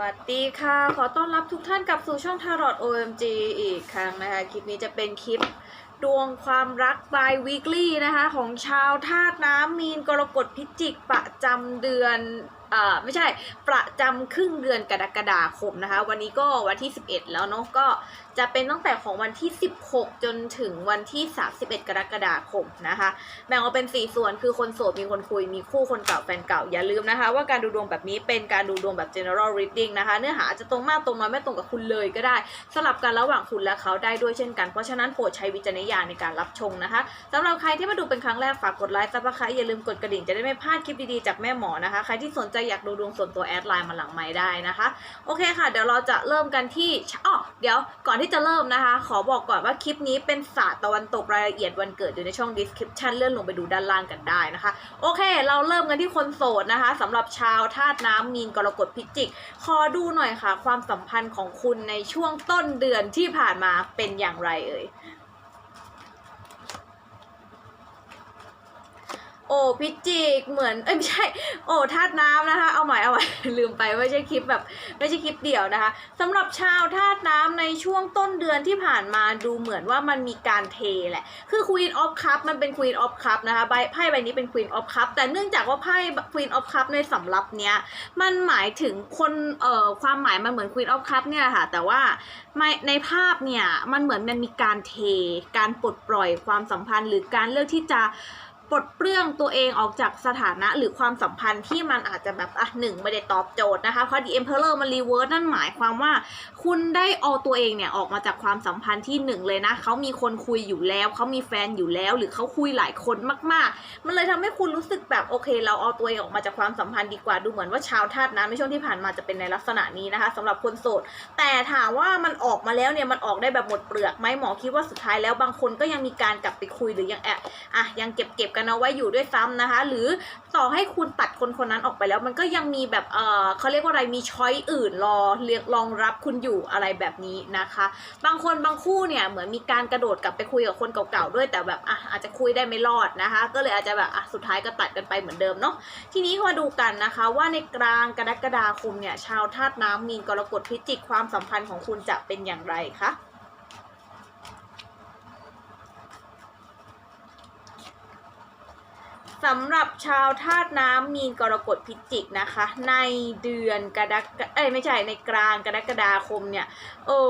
วัสดีค่ะ ขอต้อนรับทุกท่านกลับสู่ช่องทารอต OMG อีกครั้งนะคะ คลิปนี้จะเป็นคลิปดวงความรัก by weekly นะคะ ของชาวธาตุน้ำมีนกรกฎพิจิกประจำเดือน อ่าไม่ใช่ประจำครึ่งเดือนกรกฎาคมนะคะ วันนี้ก็วันที่ 11 แล้วเนาะก็จะเป็นตั้งแต่ของวันที่ 16 จนถึงวันที่ 31 กรกฎาคมนะคะ แบ่งออกเป็น 4 ส่วนคือคนโสดมีคนคุยมีคู่คนเก่าแฟนเก่าอย่าลืมนะคะ ว่าการดูดวงแบบนี้เป็นการดูดวงแบบ general reading นะคะ เนื้อหาจจะตรงมากตรงน้อยไม่ตรงกับคุณเลยก็ได้สลับกันระหว่างคุณและเขาได้ด้วยเช่นกันเพราะฉะนั้นโปรดใช้วิจารณญาณในการรับชมนะคะสำหรับใครที่มาดูเป็นครั้งแรกฝากกดไลค์ซับสไครต์อย่าลืมกดกระดิ่งจะได้ไม่พลาดคลิปดีๆจากแม่หมอนะคะ ใครที่สนใจอยากดูดวงส่วนตัวแอดไลน์มาหลังไม้ได้นะคะ โอเคค่ะ เดี๋ยวเราจะเริ่มกันที่อ๋อเดี๋ยวก่อนที่จะเริ่มนะคะ ขอบอกก่อนว่าคลิปนี้เป็นศาสตร์ตะวันตกรายละเอียดวันเกิดอยู่ในช่อง description เลื่อนลงไปดูด้านล่างกันได้นะคะ โอเค เราเริ่มกันที่คนโสดนะคะสำหรับชาวธาตุน้ำมีนกรกฎพิจิก ขอดูหน่อยค่ะ ความสัมพันธ์ของคุณในช่วงต้นเดือนที่ผ่านมาเป็นอย่างไรเอ่ย โอ้พิจิกเหมือนเอ้ยไม่ใช่ โอ้ธาตุน้ำนะคะ เอาใหม่เอาใหม่ลืมไปไม่ใช่คลิปแบบ ไม่ใช่คลิปเดี่ยวนะคะสำหรับชาวธาตุน้ำในช่วงต้นเดือนที่ผ่านมาดูเหมือนว่ามันมีการเทแหละ คือ Queen of Cup มันเป็น Queen of Cup นะคะใบไพ่ใบนี้เป็น Queen of Cup แต่เนื่องจากว่าไพ่ Queen of Cup ในสำรับเนี้ยมันหมายถึงคนเอ่อความหมายมันเหมือน Queen of Cup เนี่ยค่ะ แต่ว่าไม่ในภาพเนี่ยมันเหมือนมันมีการเท การปลดปล่อยความสัมพันธ์ หรือการเลือกที่จะ ปลดเปลื้องตัวเองออกจากสถานะหรือความสัมพันธ์ที่มันอาจจะแบบอะหนึ่งไม่ได้ตอบโจทย์นะคะเพราะ The Emperor มันรีเวิร์สนั่นหมายความว่า คุณได้เอาตัวเองเนี่ยออกมาจากความสัมพันธ์ที่หนึ่งเลยนะเขามีคนคุยอยู่แล้วเขามีแฟนอยู่แล้ว หรือเขาคุยหลายคนมากๆ มันเลยทำให้คุณรู้สึกแบบโอเค เราเอาตัวเองออกมาจากความสัมพันธ์ดีกว่าดูเหมือนว่าชาวธาตุน้ำในช่วงที่ผ่านมาจะเป็นในลักษณะนี้นะคะสำหรับคนโสด แต่ถามว่ามันออกมาแล้วเนี่ยมันออกได้แบบหมดเปลือกไหมหมอคิดว่าสุดท้ายแล้วบางคนก็ยังมีการกลับไปคุยหรือยังแอบอะยังเก็บเก็บกันเอาไว้อยู่ด้วยซ้ำนะคะ หรือต่อให้คุณตัดคนคนนั้นออกไปแล้ว มันก็ยังมีแบบเออเขาเรียกว่าอะไรมีช้อยอื่นรอเรียกรองรับคุณอยู่อะไรแบบนี้นะคะ บางคนบางคู่เนี่ยเหมือนมีการกระโดดกลับไปคุยกับคนเก่าๆด้วยแต่แบบอะอาจจะคุยได้ไม่รอดนะคะ ก็เลยอาจจะแบบอะสุดท้ายก็ตัดกันไปเหมือนเดิมเนาะทีนี้มาดูกันนะคะว่าในกลางกรกฎาคมเนี่ยชาวธาตุน้ำมีนกรกฎพิจิกความสัมพันธ์ของคุณจะเป็นอย่างไรคะ สำหรับชาวธาตุน้ำมีนกรกฎพิจิกนะคะ ในเดือนกรกฎเอ้ยไม่ใช่ในกลางกรกฎาคมเนี่ยโอ้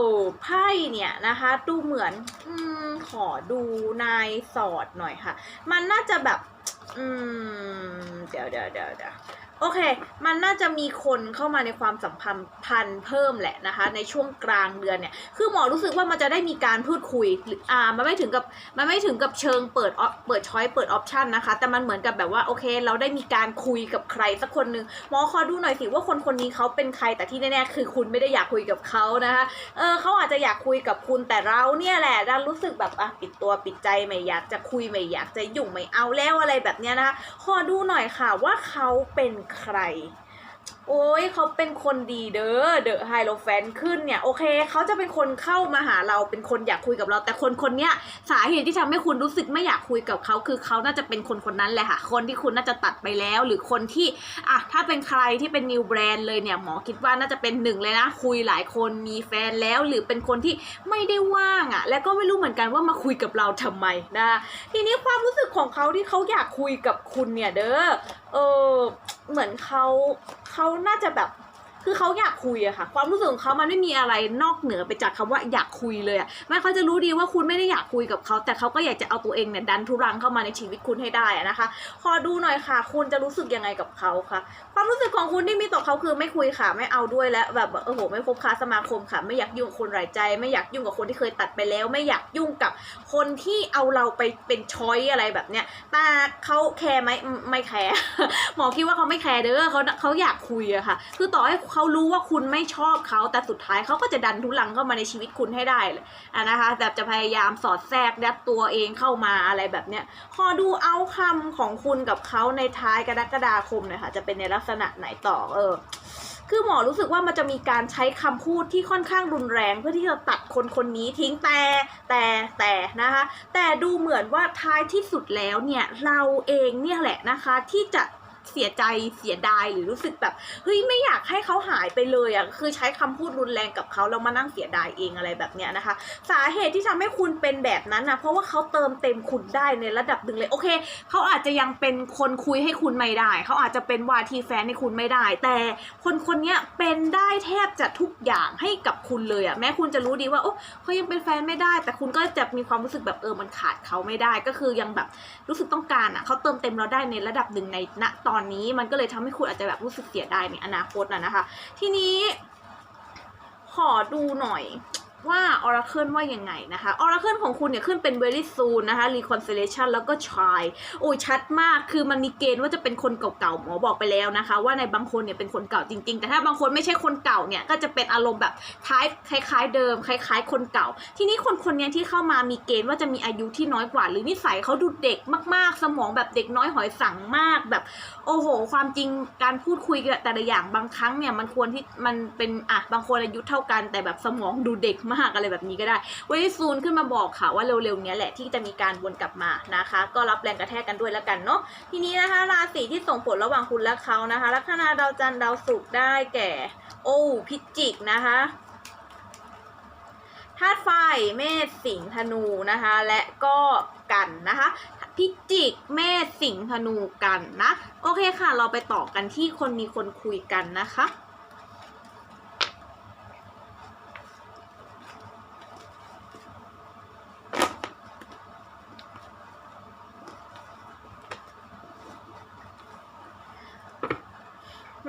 ไพ่เนี่ยนะคะดูเหมือนอขอดูนายสอดหน่อยค่ะ มันน่าจะแบบ อืม เดี๋ยวเดี๋ยวเดี๋ยวเดี๋ยว โอเค มันน่าจะมีคนเข้ามาในความสัมพันธ์พันเพิ่มแหละนะคะ ในช่วงกลางเดือนเนี่ย คือหมอรู้สึกว่ามันจะได้มีการพูดคุยหรืออ่ามันไม่ถึงกับมันไม่ถึงกับเชิงเปิดออเปิดช้อยเปิดออปชันนะคะ แต่มันเหมือนกับแบบว่าโอเค เราได้มีการคุยกับใครสักคนหนึ่งหมอขอดูหน่อยสิว่าคนคนนี้เขาเป็นใครแต่ที่แน่ๆคือคุณไม่ได้อยากคุยกับเขานะคะ เออเขาอาจจะอยากคุยกับคุณแต่เราเนี่ยแหละดันรู้สึกแบบอะปิดตัวปิดใจไม่อยากจะคุยไม่อยากจะยุ่งไม่เอาแล้วอะไรแบบเนี้ยนะคะขอดูหน่อยค่ะว่าเขาเป็นใใครโอ้ยเขาเป็นคนดีเด้อเดอะไฮโลแฟนขึ้นเนี่ยโอเคเขาจะเป็นคนเข้ามาหาเราเป็นคนอยากคุยกับเรา แต่คนคนเนี้ยสาเหตุที่ทำให้คุณรู้สึกไม่อยากคุยกับเขาคือเขาน่าจะเป็นคนคนนั้นแหละค่ะ คนที่คุณน่าจะตัดไปแล้ว หรือคนที่อะถ้าเป็นใครที่เป็นนิวแบรนด์เลยเนี่ยหมอคิดว่าน่าจะเป็นหนึ่งเลยนะ คุยหลายคนมีแฟนแล้ว หรือเป็นคนที่ไม่ได้ว่างอะ และก็ไม่รู้เหมือนกันว่ามาคุยกับเราทำไมนะทีนี้ความรู้สึกของเขาที่เขาอยากคุยกับคุณเนี่ยเด้อเออเหมือนเขาเขาน่าจะแบบ คือเขาอยากคุยอะค่ะ ความรู้สึกของเขามันไม่มีอะไรนอกเหนือไปจากคำว่าอยากคุยเลยอะไม่เขาจะรู้ดีว่าคุณไม่ได้อยากคุยกับเขา แต่เขาก็อยากจะเอาตัวเองเนี่ยดันทุรังเข้ามาในชีวิตคุณให้ได้นะคะ ขอดูหน่อยค่ะ คุณจะรู้สึกยังไงกับเขาคะความรู้สึกของคุณที่มีต่อเขาคือไม่คุยค่ะ ไม่เอาด้วยและแบบโอ้โหไม่คบค้าสมาคมค่ะ ไม่อยากยุ่งกับคนไร้ใจ ไม่อยากยุ่งกับคนที่เคยตัดไปแล้ว ไม่อยากยุ่งกับคนที่เอาเราไปเป็นช้อยอะไรแบบเนี้ยแต่เขาแคร์ไหมอืมไม่แคร์หมอคิดว่าเขาไม่แคร์เด้อเขาเขาอยากคุยอะค่ะ คือต่อให้เขารู้ว่าคุณไม่ชอบเขาแต่สุดท้ายเขาก็จะดันทุลังเข้ามาในชีวิตคุณให้ได้เลยอะนะคะแบบจะพยายามสอดแทรกยัดตัวเองเข้ามาอะไรแบบเนี้ยขอดูเอาคำของคุณกับเขาในท้ายกรกฎาคมหน่ยค่ะจะเป็นในลักษณะไหนต่อเออคือหมอรู้สึกว่ามันจะมีการใช้คำพูดที่ค่อนข้างรุนแรงเพื่อที่จะตัดคนคนนี้ทิ้งแต่แต่แต่นะคะ แต่ดูเหมือนว่าท้ายที่สุดแล้วเนี่ยเราเองเนี่ยแหละนะคะที่จะ เสียใจเสียดายหรือรู้สึกแบบเฮ้ยไม่อยากให้เขาหายไปเลยอะคือใช้คำพูดรุนแรงกับเขาแล้วมานั่งเสียดายเองอะไรแบบเนี้ยนะคะ สาเหตุที่ทำให้คุณเป็นแบบนั้นนะเพราะว่าเขาเติมเต็มคุณได้ในระดับหนึ่งเลยโอเคเขาอาจจะยังเป็นคนคุยให้คุณไม่ได้เขาอาจจะเป็นวาทีแฟนให้คุณไม่ได้ แต่คนคนเนี้ยเป็นได้แทบจะทุกอย่างให้กับคุณเลยอะแม้คุณจะรู้ดีว่าโอ้เขายังเป็นแฟนไม่ได้ แต่คุณก็จะมีความรู้สึกแบบเออมันขาดเขาไม่ได้ ก็คือยังแบบรู้สึกต้องการอะเขาเติมเต็มเราได้ในระดับหนึ่งในณตอนนี้ มันก็เลยทำให้คุณอาจจะแบบรู้สึกเสียดายในอนาคตนะนะคะ ทีนี้ขอดูหน่อย ว่า Oracle ว่ายังไงนะคะ Oracle ของคุณเนี่ยขึ้นเป็น very soon นะคะ reconciliation แล้วก็ try โอ้ชัดมากคือมันมีเกณฑ์ว่าจะเป็นคนเก่าๆหมอบอกไปแล้วนะคะ ว่าในบางคนเนี่ยเป็นคนเก่าจริง ๆ แต่ถ้าบางคนไม่ใช่คนเก่าเนี่ยก็จะเป็นอารมณ์แบบคล้ายคล้ายๆ เดิม คล้าย ๆ คนเก่า ทีนี้คนคนเนี้ยที่เข้ามามีเกณฑ์ว่าจะมีอายุที่น้อยกว่า หรือนิสัยเขาดูเด็กมาก ๆ สมองแบบเด็กน้อยหอยสังมากแบบ โอ้โห ความจริงการพูดคุยแต่ละอย่างบางครั้งเนี่ยมันควรที่มันเป็นอะบางคนอายุเท่ากันแต่แบบสมองดูเด็กมากอะไรแบบนี้ก็ได้เวลิซูนขึ้นมาบอกค่ะว่าเร็วๆนี้แหละที่จะมีการวนกลับมานะคะ ก็รับแรงกระแทกกันด้วยแล้วกันเนาะทีนี้นะคะ ราศีที่ส่งผลระหว่างคุณและเขานะคะลัคนาดาวจันทร์ดาวศุกร์ได้แก่ โอ้พิจิกนะคะธาตุไฟเมษสิงธนูนะคะ และก็กันนะคะพิจิกเมษสิงธนูกันนะ โอเคค่ะ เราไปต่อกันที่คนมีคนคุยกันนะคะ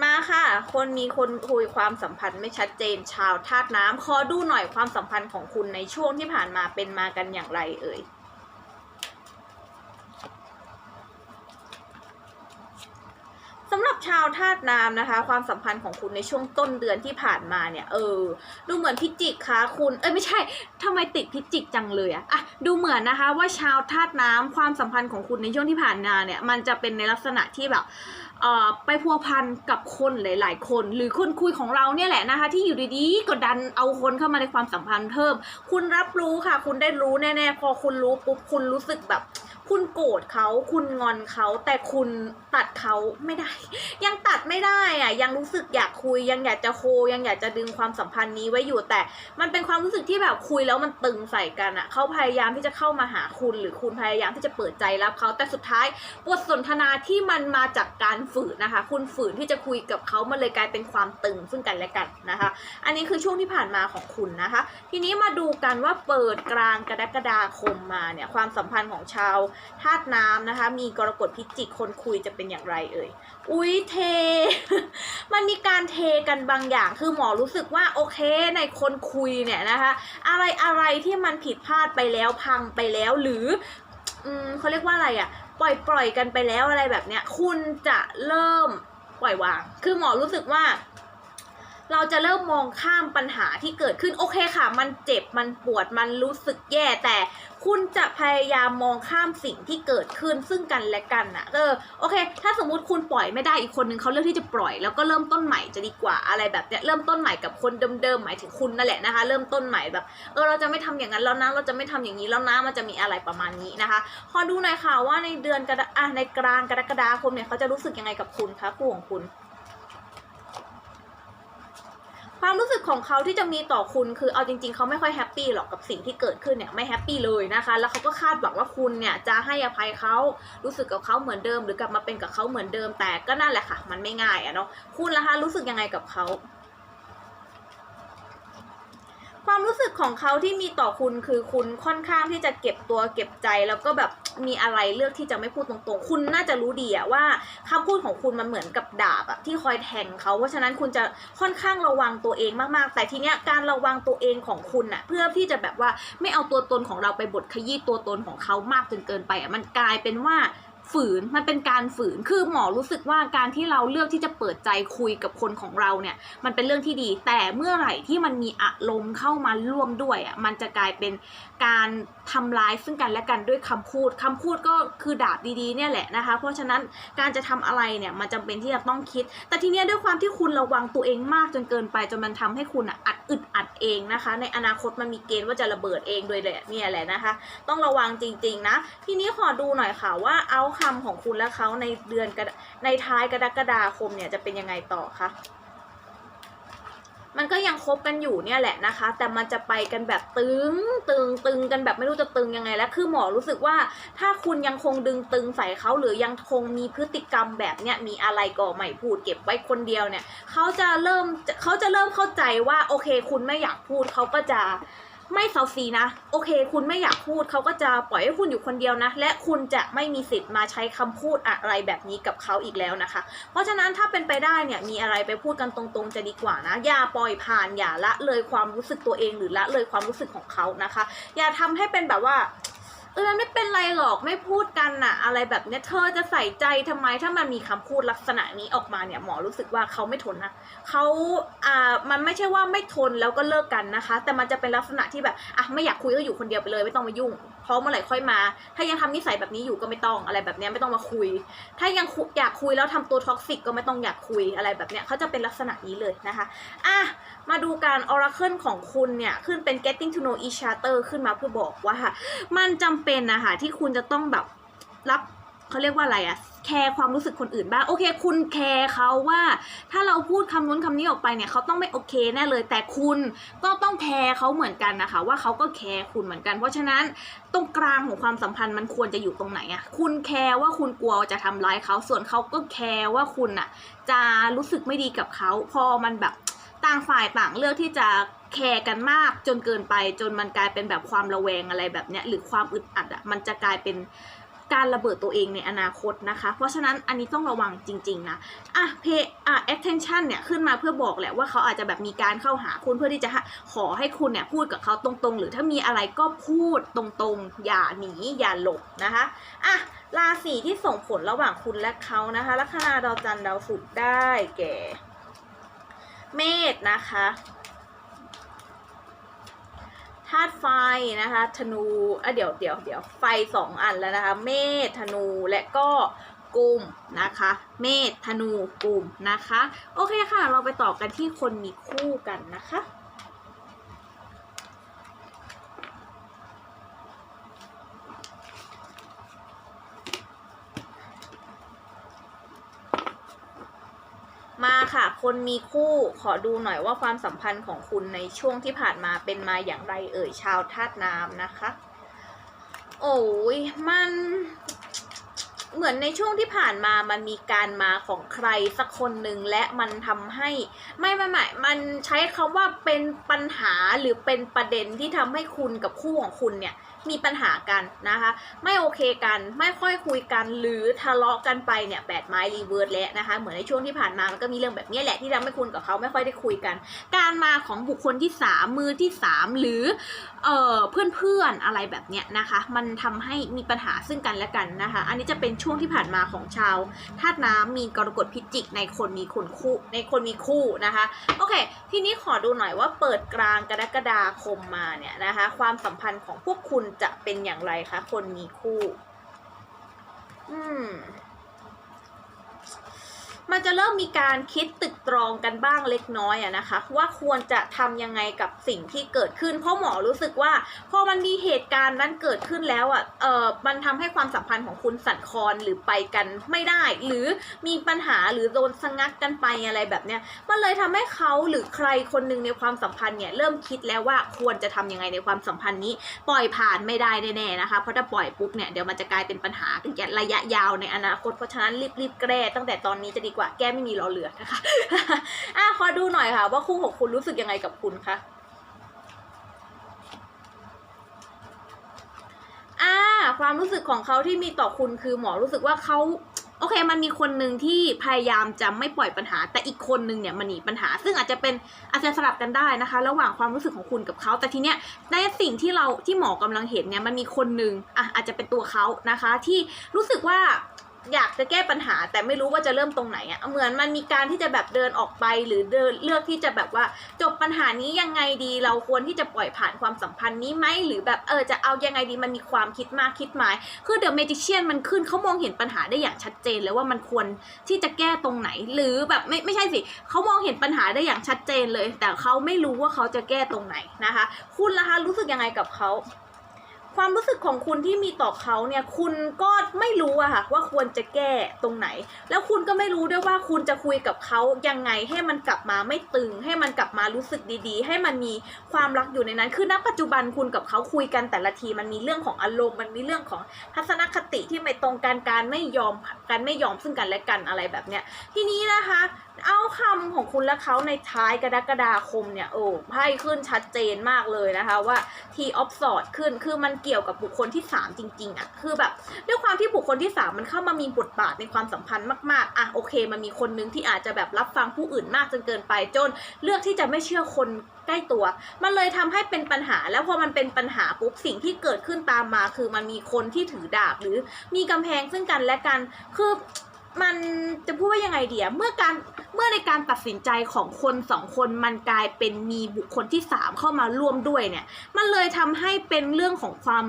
มาค่ะ คนมีคนคุยความสัมพันธ์ไม่ชัดเจนชาวธาตุน้ำขอดูหน่อยความสัมพันธ์ของคุณในช่วงที่ผ่านมาเป็นมากันอย่างไรเอ่ย สำหรับชาวธาตุน้ำนะคะ ความสัมพันธ์ของคุณในช่วงต้นเดือนที่ผ่านมาเนี่ย เออ ดูเหมือนพิจิกคะคุณ เอ้ยไม่ใช่ทำไมติดพิจิกจังเลยอะอะดูเหมือนนะคะว่าชาวธาตุน้ำความสัมพันธ์ของคุณในช่วงที่ผ่านมาเนี่ย มันจะเป็นในลักษณะที่แบบเออไปพัวพันกับคนหลาย ๆ คน หรือคนคุยของเราเนี่ยแหละนะคะ ที่อยู่ดีๆ ก็ดันเอาคนเข้ามาในความสัมพันธ์เพิ่ม คุณรับรู้ค่ะ คุณได้รู้แน่ๆ พอคุณรู้ปุ๊บคุณรู้สึกแบบ คุณโกรธเขาคุณงอนเขาแต่คุณตัดเขาไม่ได้ ยังตัดไม่ได้อะยังรู้สึกอยากคุย ยังอยากจะโคยังอยากจะดึงความสัมพันธ์นี้ไว้อยู่แต่ มันเป็นความรู้สึกที่แบบคุยแล้วมันตึงใส่กันอะเขาพยายามที่จะเข้ามาหาคุณหรือคุณพยายามที่จะเปิดใจรับเขาแต่สุดท้ายบทสนทนาที่มันมาจากการฝืนนะคะ คุณฝืนที่จะคุยกับเขามันเลยกลายเป็นความตึงซึ่งกันและกันนะคะ อันนี้คือช่วงที่ผ่านมาของคุณนะคะ ทีนี้มาดูกันว่าเปิดกลางกรกฎาคมมาเนี่ยความสัมพันธ์ของชาวธาตุน้ำนะคะ มีกรกฎพิจิกคนคุยจะเป็นอย่างไรเอ่ยอุ้ยเท มันมีการเทกันบางอย่างคือหมอรู้สึกว่าโอเคในคนคุยเนี่ยนะคะ อะไรอะไรที่มันผิดพลาดไปแล้วพังไปแล้วหรืออืมเขาเรียกว่าอะไรอะ ปล่อยปล่อยกันไปแล้วอะไรแบบเนี้ย คุณจะเริ่มปล่อยวาง คือหมอรู้สึกว่า เราจะเริ่มมองข้ามปัญหาที่เกิดขึ้นโอเคค่ะ มันเจ็บมันปวดมันรู้สึกแย่แต่คุณจะพยายามมองข้ามสิ่งที่เกิดขึ้นซึ่งกันและกันนะเออโอเค ถ้าสมมุติคุณปล่อยไม่ได้อีกคนนึงเขาเลือกที่จะปล่อยแล้วก็เริ่มต้นใหม่จะดีกว่าอะไรแบบเนี้ยเริ่มต้นใหม่กับคนเดิมๆหมายถึงคุณนั่นแหละนะคะ เริ่มต้นใหม่แบบเออเราจะไม่ทำอย่างนั้นแล้วนะเราจะไม่ทำอย่างนี้แล้วนะมันจะมีอะไรประมาณนี้นะคะขอดูหน่อยค่ะว่าในเดือนกระดาอะในกลางกรกฎาคมเนี่ยเขาจะรู้สึกยังไงกับคุณคะคู่ของคุณ ความรู้สึกของเขาที่จะมีต่อคุณคือเอาจริง ๆ เขาไม่ค่อยแฮปปี้หรอกกับสิ่งที่เกิดขึ้นเนี่ยไม่แฮปปี้เลยนะคะ แล้วเขาก็คาดหวังว่าคุณเนี่ยจะให้อภัยเขารู้สึกกับเขาเหมือนเดิม หรือกลับมาเป็นกับเขาเหมือนเดิมแต่ก็นั่นแหละค่ะ มันไม่ง่ายอะเนาะคุณล่ะคะรู้สึกยังไงกับเขา ความรู้สึกของเขาที่มีต่อคุณคือคุณค่อนข้างที่จะเก็บตัวเก็บใจแล้วก็แบบมีอะไรเลือกที่จะไม่พูดตรงๆ คุณน่าจะรู้ดีอะว่าคำพูดของคุณมันเหมือนกับดาบอะที่คอยแทงเขาเพราะฉะนั้นคุณจะค่อนข้างระวังตัวเองมากๆ แต่ทีเนี้ยการระวังตัวเองของคุณอะเพื่อที่จะแบบว่าไม่เอาตัวตนของเราไปบดขยี้ตัวตนของเขามากจนเกินไปอะมันกลายเป็นว่า ฝืนมันเป็นการฝืนคือหมอรู้สึกว่าการที่เราเลือกที่จะเปิดใจคุยกับคนของเราเนี่ยมันเป็นเรื่องที่ดี แต่เมื่อไหร่ที่มันมีอารมณ์เข้ามาร่วมด้วยอะมันจะกลายเป็นการทำร้ายซึ่งกันและกันด้วยคำพูดคำพูดก็คือดาบดีๆเนี่ยแหละนะคะ เพราะฉะนั้นการจะทำอะไรเนี่ยมันจำเป็นที่จะต้องคิด แต่ทีเนี้ยด้วยความที่คุณระวังตัวเองมากจนเกินไปจนมันทำให้คุณอะอัดอึดอัดเองนะคะ ในอนาคตมันมีเกณฑ์ว่าจะระเบิดเองด้วยแหละเนี่ยแหละนะคะ ต้องระวังจริง ๆ นะ ทีนี้ขอดูหน่อยค่ะว่าเอาคำของคุณและเขาในเดือนกระในท้ายกรกฎาคมเนี่ยจะเป็นยังไงต่อคะมันก็ยังคบกันอยู่เนี่ยแหละนะคะ แต่มันจะไปกันแบบตึงตึงตึงกันแบบไม่รู้จะตึงยังไงแล้วคือหมอรู้สึกว่า ถ้าคุณยังคงดึงตึงใส่เขาหรือยังคงมีพฤติกรรมแบบเนี้ยมีอะไรก็ไม่พูดเก็บไว้คนเดียวเนี่ยเขาจะเริ่มเขาจะเริ่มเข้าใจว่าโอเค คุณไม่อยากพูดเขาก็จะ ไม่เซาซีนะ โอเค คุณไม่อยากพูดเขาก็จะปล่อยให้คุณอยู่คนเดียวนะ และคุณจะไม่มีสิทธิ์มาใช้คำพูดอะไรแบบนี้กับเขาอีกแล้วนะคะ เพราะฉะนั้นถ้าเป็นไปได้เนี่ยมีอะไรไปพูดกันตรงๆจะดีกว่านะอย่าปล่อยผ่านอย่าละเลยความรู้สึกตัวเองหรือละเลยความรู้สึกของเขานะคะ อย่าทำให้เป็นแบบว่า เออไม่เป็นไรหรอกไม่พูดกันน่ะ อะไรแบบเนี้ยเธอจะใส่ใจทำไมถ้ามันมีคำพูดลักษณะนี้ออกมาเนี่ยหมอรู้สึกว่าเขาไม่ทนนะเขาอ่ามันไม่ใช่ว่าไม่ทนแล้วก็เลิกกันนะคะ แต่มันจะเป็นลักษณะที่แบบอะไม่อยากคุยก็อยู่คนเดียวไปเลยไม่ต้องมายุ่ง พราะเมื่อไหร่ค่อยมา ถ้ายังทำนิสัยแบบนี้อยู่ก็ไม่ต้องอะไรแบบเนี้ยไม่ต้องมาคุย ถ้ายังอยากคุยแล้วทำตัวท็อกซิกก็ไม่ต้องอยากคุยอะไรแบบเนี้ยเขาจะเป็นลักษณะนี้เลยนะคะอะมาดูการ Oracle ของคุณเนี่ยขึ้นเป็น getting to know each other ขึ้นมาเพื่อบอกว่า มันจำเป็นนะคะที่คุณจะต้องแบบรับเขาเรียกว่าอะไรอะ แคร์ความรู้สึกคนอื่นบ้างโอเค คุณแคร์เขาว่า ถ้าเราพูดคำนู้นคำนี้ออกไปเนี่ยเขาต้องไม่โอเคแน่เลย แต่คุณก็ต้องแคร์เขาเหมือนกันนะคะ ว่าเขาก็แคร์คุณเหมือนกัน เพราะฉะนั้นตรงกลางของความสัมพันธ์มันควรจะอยู่ตรงไหนอะคุณแคร์ว่าคุณกลัวจะทำร้ายเขาส่วนเขาก็แคร์ว่าคุณอะจะรู้สึกไม่ดีกับเขาพอมันแบบต่างฝ่ายต่างเลือกที่จะแคร์กันมากจนเกินไปจนมันกลายเป็นแบบความระแวงอะไรแบบเนี้ยหรือความอึดอัดอะมันจะกลายเป็น การระเบิดตัวเองในอนาคตนะคะ เพราะฉะนั้นอันนี้ต้องระวังจริงๆนะอะ pay อะ attention เนี่ยขึ้นมาเพื่อบอกแหละว่าเขาอาจจะแบบมีการเข้าหาคุณเพื่อที่จะขอให้คุณเนี่ยพูดกับเขาตรงๆ หรือถ้ามีอะไรก็พูดตรงๆ อย่าหนีอย่าหลบนะคะอะราศีที่ส่งผลระหว่างคุณและเขานะคะลัคนาดาวจันทร์ดาวศุกร์ได้แก่ เมษนะคะ ตุไฟนะคะ ธนูอะเดี๋ยวเดี๋ยวเดี๋ยวไฟสองอันแล้วนะคะ เมษธนูและก็กลุ่มนะคะ เมษธนูกลุ่มนะคะ โอเคค่ะ เราไปต่อกันที่คนมีคู่กันนะคะ มา คนมีคู่ขอดูหน่อยว่าความสัมพันธ์ของคุณในช่วงที่ผ่านมาเป็นมาอย่างไรเอ่ยชาวธาตุน้ำนะคะ โอ้ยมันเหมือนในช่วงที่ผ่านมามันมีการมาของใครสักคนหนึ่งและมันทำให้ ไม่ไม่ไม่มันใช้คำว่าเป็นปัญหาหรือเป็นประเด็นที่ทำให้คุณกับคู่ของคุณเนี่ย มีปัญหากันนะคะ ไม่โอเคกันไม่ค่อยคุยกันหรือทะเลาะกันไปเนี่ยแบดไม้รีเวิร์สแล้วนะคะ เหมือนในช่วงที่ผ่านมามันก็มีเรื่องแบบนี้แหละที่ทำให้คุณกับเขาไม่ค่อยได้คุยกัน การมาของบุคคลที่สามมือที่สามหรือเอ่อเพื่อนๆอะไรแบบเนี้ยนะคะ มันทำให้มีปัญหาซึ่งกันและกันนะคะ อันนี้จะเป็นช่วงที่ผ่านมาของชาวธาตุน้ำมีกรกฎพิจิกในคนมีคนคู่ในคนมีคู่นะคะโอเค ทีนี้ขอดูหน่อยว่าเปิดกลางกรกฎาคมมาเนี่ยนะคะ ความสัมพันธ์ของพวกคุณจะเป็นอย่างไรคะ คนมีคู่ อืม มันจะเริ่มมีการคิดตึกตรองกันบ้างเล็กน้อยอะนะคะ ว่าควรจะทำยังไงกับสิ่งที่เกิดขึ้น เพราะหมอรู้สึกว่าพอมันมีเหตุการณ์นั้นเกิดขึ้นแล้วอะเออมันทำให้ความสัมพันธ์ของคุณสั่นคลอนหรือไปกันไม่ได้ หรือมีปัญหาหรือโดนสงักกันไปอะไรแบบเนี้ยมันเลยทำให้เขาหรือใครคนหนึ่งในความสัมพันธ์เนี่ยเริ่มคิดแล้วว่าควรจะทำยังไงในความสัมพันธ์นี้ ปล่อยผ่านไม่ได้แน่ๆนะคะเพราะถ้าปล่อยปุ๊บเนี่ยเดี๋ยวมันจะกลายเป็นปัญหาระยะยาวในอนาคตเพราะฉะนั้นรีบๆแก้ตั้งแต่ตอนนี้จะดีกว่า แก้ไม่มีรอเหลือนะคะอะขอดูหน่อยค่ะ ว่าคู่ของคุณรู้สึกยังไงกับคุณคะอ่า ความรู้สึกของเขาที่มีต่อคุณคือหมอรู้สึกว่าเขาโอเค มันมีคนหนึ่งที่พยายามจะไม่ปล่อยปัญหา แต่อีกคนหนึ่งเนี่ยมันหนีปัญหา ซึ่งอาจจะเป็นอาจจะสลับกันได้นะคะ ระหว่างความรู้สึกของคุณกับเขา แต่ทีเนี้ยในสิ่งที่เราที่หมอกำลังเห็นเนี่ยมันมีคนหนึ่งอะอาจจะเป็นตัวเขานะคะ ที่รู้สึกว่า อยากจะแก้ปัญหาแต่ไม่รู้ว่าจะเริ่มตรงไหนอะเหมือนมันมีการที่จะแบบเดินออกไปหรือเดินเลือกที่จะแบบว่า จบปัญหานี้ยังไงดีเราควรที่จะปล่อยผ่านความสัมพันธ์นี้ไหมหรือแบบเออจะเอายังไงดีมันมีความคิดมากคิดหมาย คือเดอะเมจิเชียนมันขึ้นเขามองเห็นปัญหาได้อย่างชัดเจนเลยว่ามันควรที่จะแก้ตรงไหน หรือแบบไม่ไม่ใช่สิเขามองเห็นปัญหาได้อย่างชัดเจนเลย แต่เขาไม่รู้ว่าเขาจะแก้ตรงไหนนะคะ คุณล่ะคะรู้สึกยังไงกับเขา ความรู้สึกของคุณที่มีต่อเขาเนี่ยคุณก็ไม่รู้อะค่ะว่าควรจะแก้ตรงไหน แล้วคุณก็ไม่รู้ด้วยว่าคุณจะคุยกับเขายังไงให้มันกลับมาไม่ตึง ให้มันกลับมารู้สึกดีๆ ให้มันมีความรักอยู่ในนั้น คือณปัจจุบันคุณกับเขาคุยกันแต่ละที มันมีเรื่องของอารมณ์มันมีเรื่องของทัศนคติที่ไม่ตรงกันการไม่ยอมการไม่ยอมซึ่งกันและกันอะไรแบบเนี้ยทีนี้นะคะ เอาคำของคุณและเขาในท้ายกรกฎาคมเนี่ยโอ้ไพ่ขึ้นชัดเจนมากเลยนะคะว่า T of Swords ขึ้นคือมันเกี่ยวกับบุคคลที่ 3 จริงๆอะ่ะคือแบบด้วยความที่บุคคลที่ 3 มันเข้ามามีบทบาทในความสัมพันธ์มากๆอะโอเค มันมีคนนึงที่อาจจะแบบรับฟังผู้อื่นมากจนเกินไปจน เลือกที่จะไม่เชื่อคนใกล้ตัว มันเลยทำให้เป็นปัญหา แล้วพอมันเป็นปัญหาปุ๊บสิ่งที่เกิดขึ้นตามมา คือมันมีคนที่ถือดาบหรือมีกำแพงซึ่งกันและกันคือ มันจะพูดว่ายังไงเดียเมื่อการเมื่อในการตัดสินใจของคนสองคนมันกลายเป็นมีบุคคลที่สามเข้ามาร่วมด้วยเนี่ย มันเลยทำให้เป็นเรื่องของความ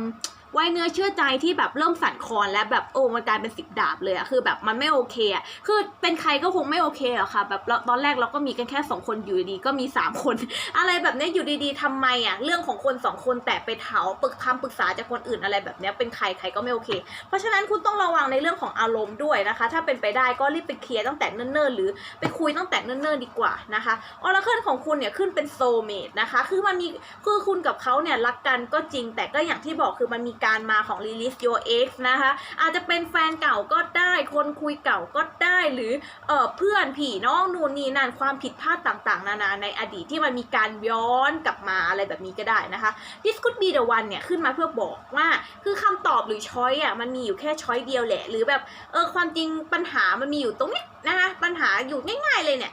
ไว้เนื้อเชื่อใจที่แบบเริ่มสั่นคลอนและแบบโอ้มันกลายเป็นสิบดาบเลยอะคือแบบมันไม่โอเคอะคือเป็นใครก็คงไม่โอเคอะค่ะ แบบตอนแรกเราก็มีกันแค่สองคนอยู่ดีก็มีสามคน อะไรแบบนี้อยู่ดีๆทำไมอะเรื่องของคนสองคนแต่ไปเถาปรึกคำปรึกษาจากคนอื่นอะไรแบบนี้เป็นใครใครก็ไม่โอเค เพราะฉะนั้นคุณต้องระวังในเรื่องของอารมณ์ด้วยนะคะ ถ้าเป็นไปได้ก็รีบไปเคลียร์ตั้งแต่เนิ่นๆหรือไปคุยตั้งแต่เนิ่นๆดีกว่านะคะออร์เคิลของคุณเนี่ยขึ้นเป็นโซเมดนะคะ คือมันมีคือคุณกับเขาเนี่ยรักกันก็จริงแต่ก็อย่างที่บอกคือมันมีการการมาของ release your ex นะคะ อาจจะเป็นแฟนเก่าก็ได้ คนคุยเก่าก็ได้หรือเออเพื่อนผีน้องนู่นนี่นั่นความผิดพลาดต่างๆ นานาในอดีตที่มันมีการย้อนกลับมาอะไรแบบนี้ก็ได้นะคะ This could be the one เนี่ยขึ้นมาเพื่อบอกว่าคือคำตอบหรือช้อยอะมันมีอยู่แค่ช้อยเดียวแหละ หรือแบบเออความจริงปัญหามันมีอยู่ตรงนี้นะคะปัญหาอยู่ง่าย ๆเลยเนี่ย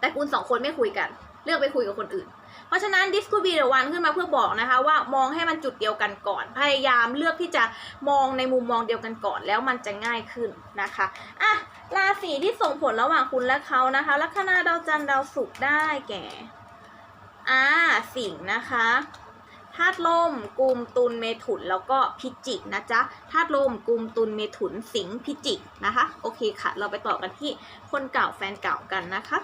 แต่คุณสองคนไม่คุยกัน เลือกไปคุยกับคนอื่น เพราะฉะนั้น This could be the one ขึ้นมาเพื่อบอกนะคะว่ามองให้มันจุดเดียวกันก่อน พยายามเลือกที่จะมองในมุมมองเดียวกันก่อน แล้วมันจะง่ายขึ้นนะคะอะราศีที่ส่งผลระหว่างคุณและเขานะคะ ลัคนาดาวจันทร์ดาวศุกร์ได้แก่อ่าสิงห์นะคะธาตุลมกุมตุลเมถุนแล้วก็พิจิกนะจ๊ะธาตุลมกุมตุลเมถุนสิงพิจิกนะคะ โอเคค่ะ เราไปต่อกันที่คนเก่าแฟนเก่ากันนะคะ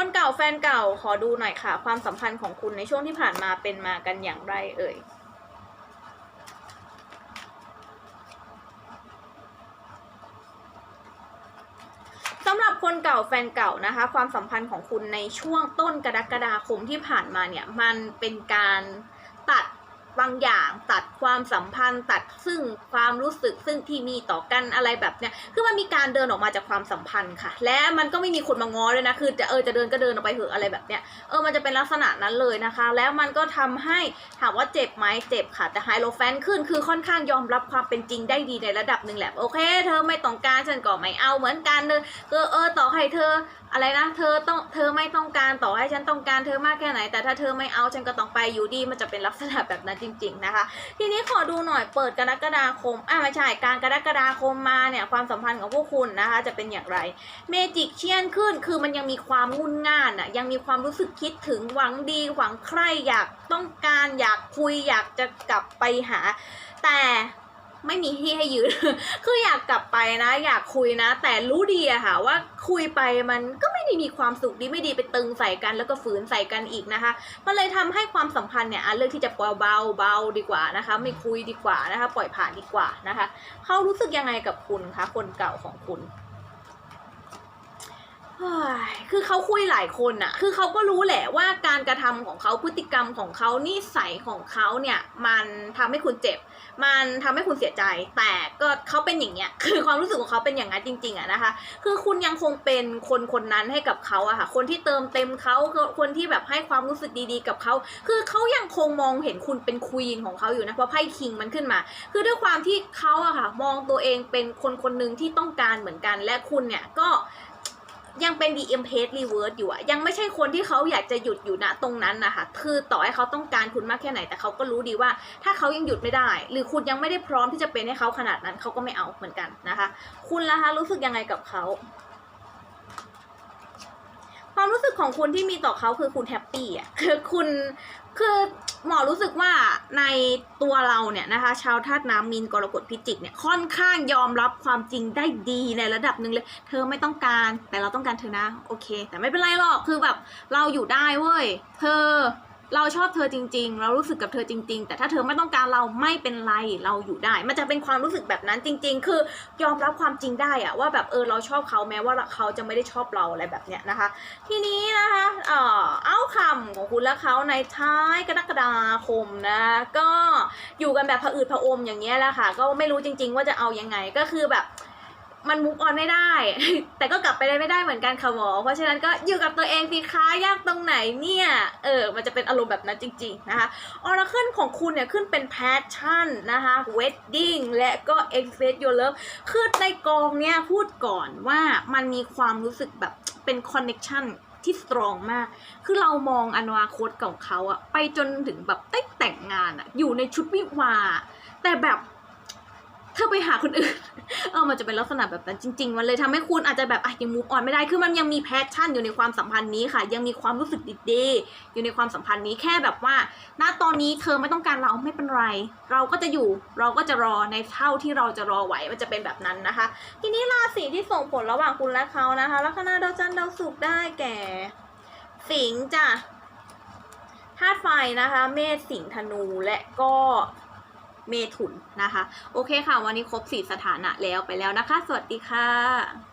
คนเก่าแฟนเก่าขอดูหน่อยค่ะ ความสัมพันธ์ของคุณในช่วงที่ผ่านมาเป็นมากันอย่างไรเอ่ยสำหรับคนเก่าแฟนเก่านะคะ ความสัมพันธ์ของคุณในช่วงต้นกรกฎาคมที่ผ่านมาเนี่ย มันเป็นการ บางอย่างตัดความสัมพันธ์ ตัดซึ่งความรู้สึกซึ่งที่มีต่อกันอะไรแบบเนี้ยคือมันมีการเดินออกมาจากความสัมพันธ์ค่ะ และมันก็ไม่มีคนมาง้อเลยนะคือจะเออจะเดินก็เดินออกไปเถอะอะไรแบบเนี้ยเออมันจะเป็นลักษณะนั้นเลยนะคะ แล้วมันก็ทำให้ถามว่าเจ็บไหมเจ็บค่ะ แต่ไฮโลแฟนขึ้นคือค่อนข้างยอมรับความเป็นจริงได้ดีในระดับหนึ่งแหละโอเค เธอไม่ต้องการฉันก็ไม่เอาเหมือนกันเธอเออเออต่อให้เธออะไรนะเธอต้องเธอไม่ต้องการต่อให้ฉันต้องการเธอมากแค่ไหน แต่ถ้าเธอไม่เอาฉันก็ต้องไปอยู่ดีมันจะเป็นลักษณะแบบนั้นจริง ๆนะคะ ทีนี้ขอดูหน่อยเปิดกรกฎาคมอ่าไม่ใช่การกรกฎาคมมาเนี่ยความสัมพันธ์ของพวกคุณนะคะ จะเป็นอย่างไรเมจิกเชียนขึ้นคือมันยังมีความงุนง่านอะยังมีความรู้สึกคิดถึงหวังดีหวังใคร่อยากต้องการอยากคุยอยากจะกลับไปหา แต่ ไม่มีที่ให้ยืน คืออยากกลับไปนะ อยากคุยนะ แต่รู้ดีอะค่ะว่าคุยไปมันก็ไม่ได้มีความสุขดีไม่ดีไปตึงใส่กัน แล้วก็ฝืนใส่กันอีกนะคะมันเลยทำให้ความสัมพันธ์เนี่ยเลือกที่จะเบาเบาเบาดีกว่านะคะ ไม่คุยดีกว่านะคะ ปล่อยผ่านดีกว่านะคะเขารู้สึกยังไงกับคุณคะคนเก่าของคุณคือเขาคุยหลายคนอะคือเขาก็รู้แหละว่าการกระทำของเขาพฤติกรรมของเขานิสัยของเขาเนี่ย มันทำให้คุณเจ็บ มันทำให้คุณเสียใจ แต่ก็เขาเป็นอย่างเงี้ย คือความรู้สึกของเขาเป็นอย่างนั้นจริงๆอะนะคะ คือคุณยังคงเป็นคนคนนั้นให้กับเขาอะค่ะ คนที่เติมเต็มเขาคนที่แบบให้ความรู้สึกดีๆ กับเขา คือเขายังคงมองเห็นคุณเป็นควีนของเขาอยู่นะ เพราะไพ่คิงมันขึ้นมา คือด้วยความที่เขาอะค่ะ มองตัวเองเป็นคนคนหนึ่งที่ต้องการเหมือนกัน และคุณเนี่ยก็ ยังเป็น DM page reverse อยู่อะยังไม่ใช่คนที่เขาอยากจะหยุดอยู่ณตรงนั้นนะคะคือต่อให้เขาต้องการคุณมากแค่ไหน แต่เขาก็รู้ดีว่า ถ้าเขายังหยุดไม่ได้ หรือคุณยังไม่ได้พร้อมที่จะเป็นให้เขาขนาดนั้นเขาก็ไม่เอาเหมือนกันนะคะ คุณล่ะคะรู้สึกยังไงกับเขาความรู้สึกของคุณที่มีต่อเขาคือคุณแฮปปี้อะคือคุณคือ หมอรู้สึกว่าในตัวเราเนี่ยนะคะ ชาวธาตุน้ำมีนกรกฎพิจิกเนี่ยค่อนข้างยอมรับความจริงได้ดีในระดับหนึ่งเลย เธอไม่ต้องการแต่เราต้องการเธอนะ โอเค แต่ไม่เป็นไรหรอกคือแบบเราอยู่ได้เว้ย เธอ เราชอบเธอจริง ๆ เรารู้สึกกับเธอจริง ๆ แต่ถ้าเธอไม่ต้องการเราไม่เป็นไรเราอยู่ได้ มันจะเป็นความรู้สึกแบบนั้นจริง ๆ คือยอมรับความจริงได้อะว่าแบบเออเราชอบเขาแม้ว่าเขาจะไม่ได้ชอบเราอะไรแบบเนี้ยนะคะ ทีนี้นะคะเอ่อเอาคำของคุณและเขาในท้ายกรกฎาคมนะก็อยู่กันแบบผะอืดผะอมอย่างเงี้ยแหละค่ะ ก็ไม่รู้จริง ๆ ว่าจะเอายังไงก็คือแบบ มันมุกออนไม่ได้ แต่ก็กลับไปได้ไม่ได้เหมือนกันค่ะหมอ เพราะฉะนั้นก็อยู่กับตัวเองสิคะยากตรงไหนเนี่ย เออ มันจะเป็นอารมณ์แบบนั้นจริง ๆ นะคะออร์เคิลของคุณเนี่ยขึ้นเป็น passion นะคะ wedding และก็ express your love คือในกองเนี่ยพูดก่อนว่ามันมีความรู้สึกแบบเป็น connection ที่ strong มาก คือเรามองอนาคตของเขาอะไปจนถึงแบบแต่งงานอะอยู่ในชุดวิวา แต่แบบ เธอไปหาคนอื่น เออมันจะเป็นลักษณะแบบนั้นจริง ๆ มันเลยทำให้คุณอาจจะแบบอะยังมูฟออนไม่ได้ คือมันยังมีแพชชั่นอยู่ในความสัมพันธ์นี้ค่ะ ยังมีความรู้สึกดีๆอยู่ในความสัมพันธ์นี้แค่แบบว่า ณ ตอนนี้เธอไม่ต้องการเราไม่เป็นไร เราก็จะอยู่ เราก็จะรอในเท่าที่เราจะรอไหว มันจะเป็นแบบนั้นนะคะ ทีนี้ราศีที่ส่งผลระหว่างคุณและเขานะคะ ลัคนาดาวจันทร์ดาวศุกร์ได้แก่ สิงห์จ้ะธาตุไฟนะคะ เมษสิงห์ธนูและก็ เมถุนนะคะ โอเคค่ะ วันนี้ครบสี่สถานะแล้วไปแล้วนะคะ สวัสดีค่ะ